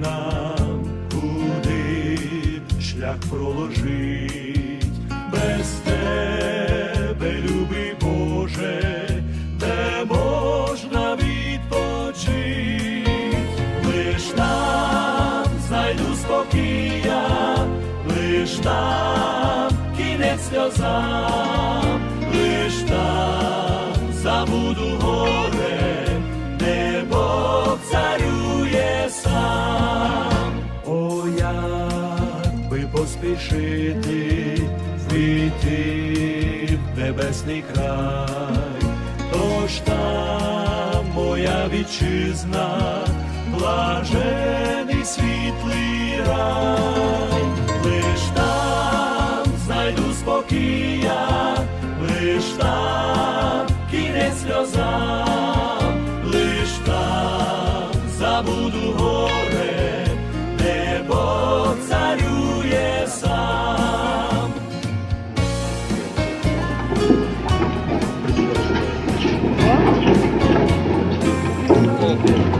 нам, куди б шлях проложить, без тебе, любий Боже, де можна відпочить, лиш там знайду спокія, лиш там кінець сльозам, лиш там забуду гору. Поспішити війти в небесний край, тож там моя вітчизна, блажений світлий рай, лиш там знайду спокія, лиш там кінець сльозам, Cool.